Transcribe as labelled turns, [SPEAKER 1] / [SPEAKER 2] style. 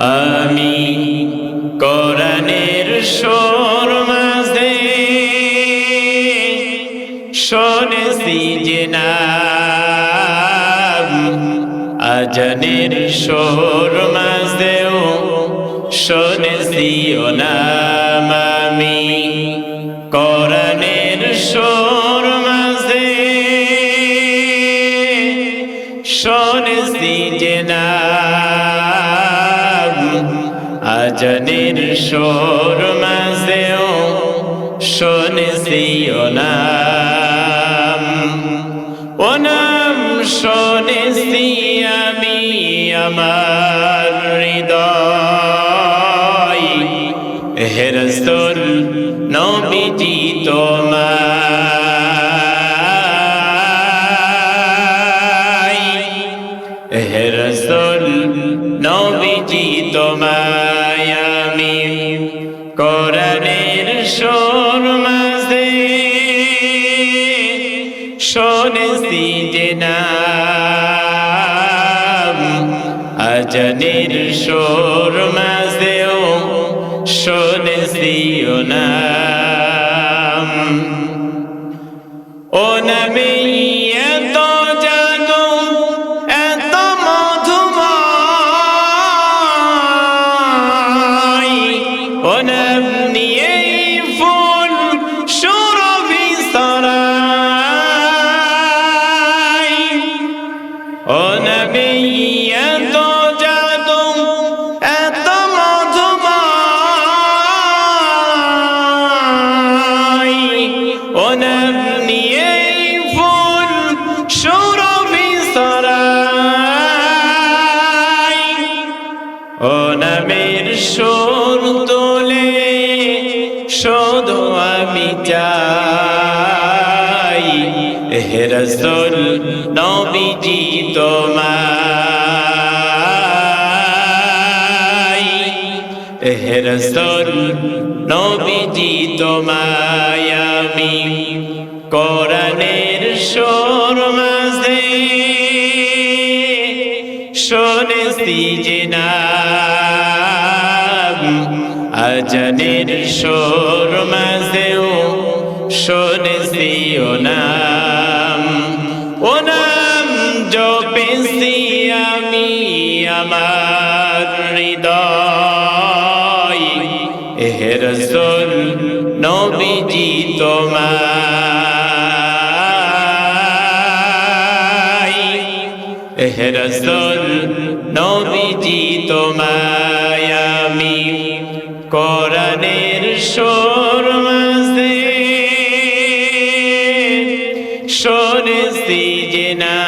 [SPEAKER 1] আমি কোরআনের সোর মাঝে শোনেছি যে নাম। আজানের সোর মাঝেও শোনেছি ও নাম আমি কোরআনের সোর মাঝে শোনেছি যে নাম। আজনের সোর মাঝেও শোনেছি ও নাম ও নাম শোনেছি আমি আমার হৃদয়। হেরস্তর নবীজি তোমায়। হে রসুল নবীজি তোমায়। আমি কোরআনের সোর মাঝে শোনেছি যে নাম। আজনের সোর মাঝেও শোনেছি ও নাম। ও ও নবী, এত জাদু, এত মধুময় ও নবী এই ফুল সুরভি সরাই। ও তোলে, শোধ আমি চাই। হে রসুল নবীজি তোমায়। হে রসুল নবীজি তোমায় আমি কোরআনের সোর মাঝে শোনেছি যে নাম। আজনের সোর মাঝেও শোনেছি ও আমার হৃদয় হে রসুল, নবীজি তোমায়। হে রসুল, নবীজি তোমায় আমি কোরআনের সোর মাঝে শোনেছি যে না